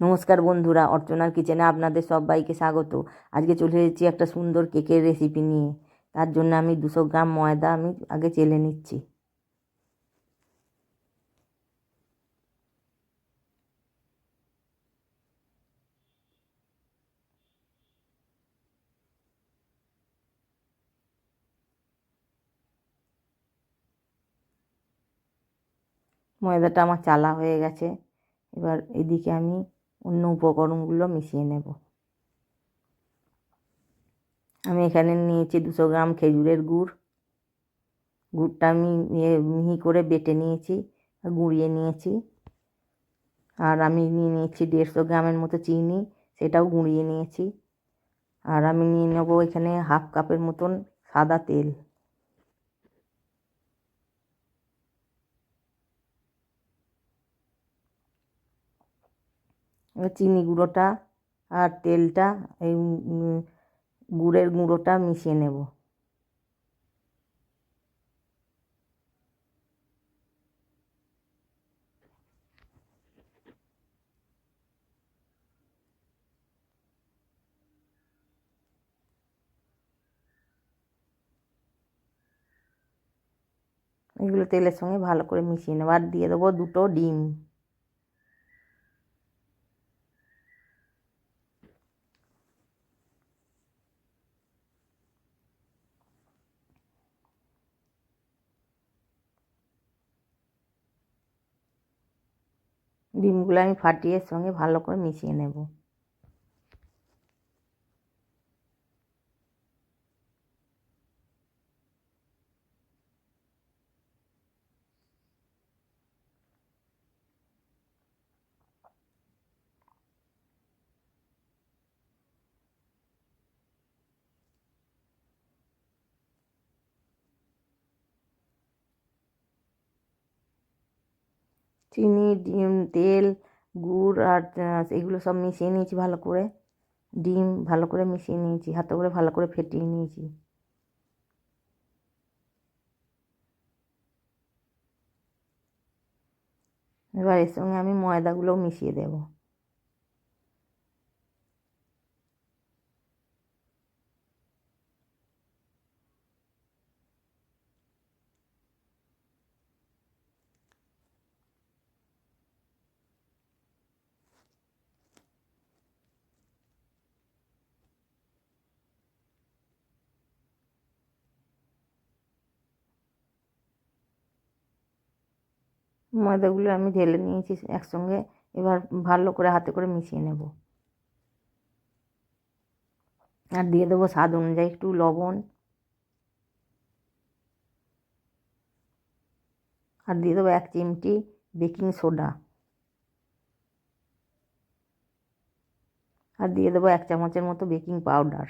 নমস্কার বন্ধুরা, অর্চনার কিচেনে আপনাদের সবাইকে স্বাগত। আজকে চলে এসেছি একটা সুন্দর কেকের রেসিপি নিয়ে। তার জন্য আমি দুশো গ্রাম ময়দা আমি আগে চেলে নিচ্ছি। ময়দাটা আমার চালা হয়ে গেছে। এবার এদিকে আমি অন্য উপকরণগুলো মিশিয়ে নেব। আমি এখানে নিয়েছি দুশো গ্রাম খেজুরের গুড়। গুড়টা আমি মিহি করে বেটে নিয়েছি গুঁড়িয়ে নিয়েছি। আর আমি নিয়ে নিয়েছি দেড়শো গ্রামের মতো চিনি, সেটাও গুঁড়িয়ে নিয়েছি। আর আমি নিয়ে নেব এখানে হাফ কাপের মতন সাদা তেল। চিনি গুঁড়োটা আর তেলটা এই গুড়ের গুঁড়োটা মিশিয়ে নেব। এগুলো তেলের সঙ্গে ভালো করে মিশিয়ে নেব। আর দিয়ে দেবো দুটো ডিম। ডিমগুলো আমি ফাটিয়ে সঙ্গে ভালো করে মিশিয়ে নেব। চিনি, ডিম, তেল, গুড় আর এগুলো সব মিশিয়ে নিয়েছি ভালো করে। ডিম ভালো করে মিশিয়ে নিয়েছি, হাতে করে ভালো করে ফেটিয়ে নিয়েছি। এবার এর সঙ্গে আমি ময়দাগুলোও মিশিয়ে দেবো। ময়দাগুলো আমি ঢেলে নিয়েছি একসঙ্গে, এবার ভালো করে হাতে করে মিশিয়ে নেব। আর দিয়ে দেবো স্বাদ অনুযায়ী একটু লবণ। আর দিয়ে দেবো এক চিমটি বেকিং সোডা। আর দিয়ে দেবো এক চামচের মতো বেকিং পাউডার।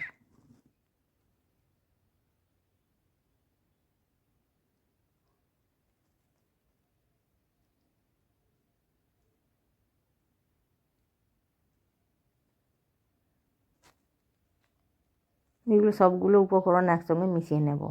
এগুলো সবগুলো উপকরণ একসঙ্গে মিশিয়ে নেব।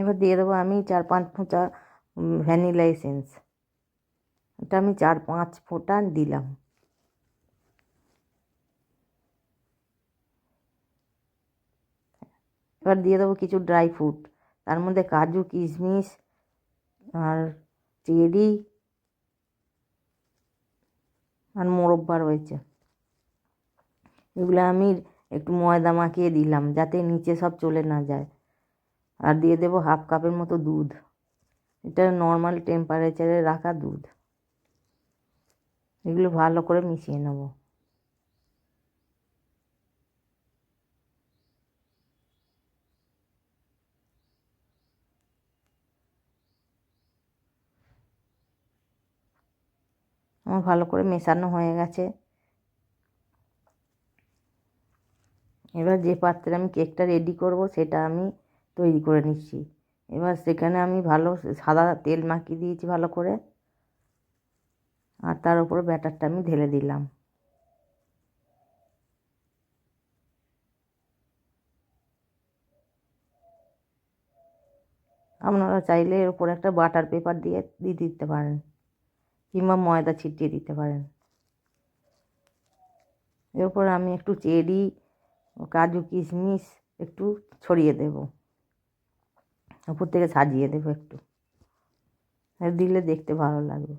এবার দিয়ে দেবো আমি চার পাঁচ ফোঁটা ভ্যানিলা এসেন্স। এটা আমি চার পাঁচ ফোঁটা দিলাম। এবার দিয়ে দেবো কিছু ড্রাই ফ্রুট। তার মধ্যে কাজু, কিশমিশ আর চেরি আর মোরব্বা রয়েছে। এগুলো আমি একটু ময়দা মাখিয়ে দিলাম যাতে নিচে সব চলে না যায়। আর দিয়ে দেবো হাফ কাপের মতো দুধ। এটা নর্মাল টেম্পারেচারে রাখা দুধ। এগুলো ভালো করে মিশিয়ে নেব। আমার ভালো করে মেশানো হয়ে গেছে। এবার যে পাত্রে আমি কেকটা রেডি করব, সেটা আমি তৈরি করে নিচ্ছি। এবার সেখানে আমি ভালো সাদা তেল মাখিয়ে দিয়েছি ভালো করে। আর তার উপরে ব্যাটারটা আমি ঢেলে দিলাম। আপনারা চাইলে এর উপরে একটা বাটার পেপার দিয়ে দিয়ে দিতে পারেন কিংবা ময়দা ছিটিয়ে দিতে পারেন। এর উপরে আমি একটু চেরি কাজু কিশমিশ একটু ছড়িয়ে দেব। উপর থেকে সাজিয়ে দেবো একটু। দিলে দেখতে ভালো লাগবে।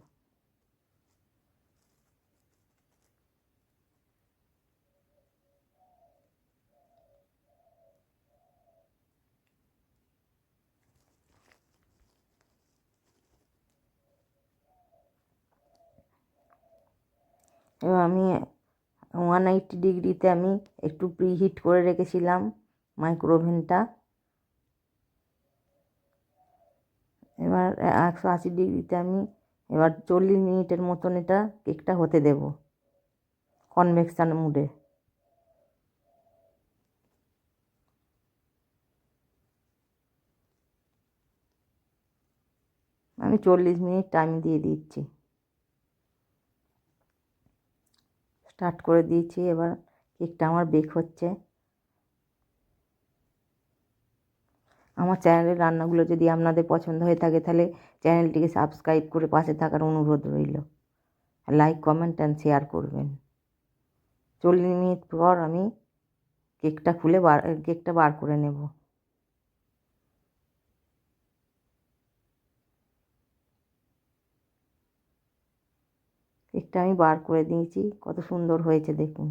এবার আমি ওয়ান এইটটি ডিগ্রিতে আমি একটু প্রিহিট করে রেখেছিলাম মাইক্রোওভেনটা এবার একশো আশি ডিগ্রিতে আমি এবার চল্লিশ মিনিটের মতন এটা কেকটা হতে দেব কনভেকশান মুডে আমি চল্লিশ মিনিট টাইম দিয়ে দিচ্ছি। স্টার্ট করে দিয়েছি, এবার কেকটা আমার বেক হচ্ছে। আমার চ্যানেলের রান্নাগুলো যদি আপনাদের পছন্দ হয়ে থাকে, তাহলে চ্যানেলটিকে সাবস্ক্রাইব করে পাশে থাকার অনুরোধ রইল। লাইক কমেন্ট অ্যান্ড শেয়ার করবেন। চল্লিশ মিনিট পর আমি কেকটা খুলে বার, কেকটা বার করে নেব। কেকটা আমি বার করে দিয়েছি, কত সুন্দর হয়েছে দেখুন।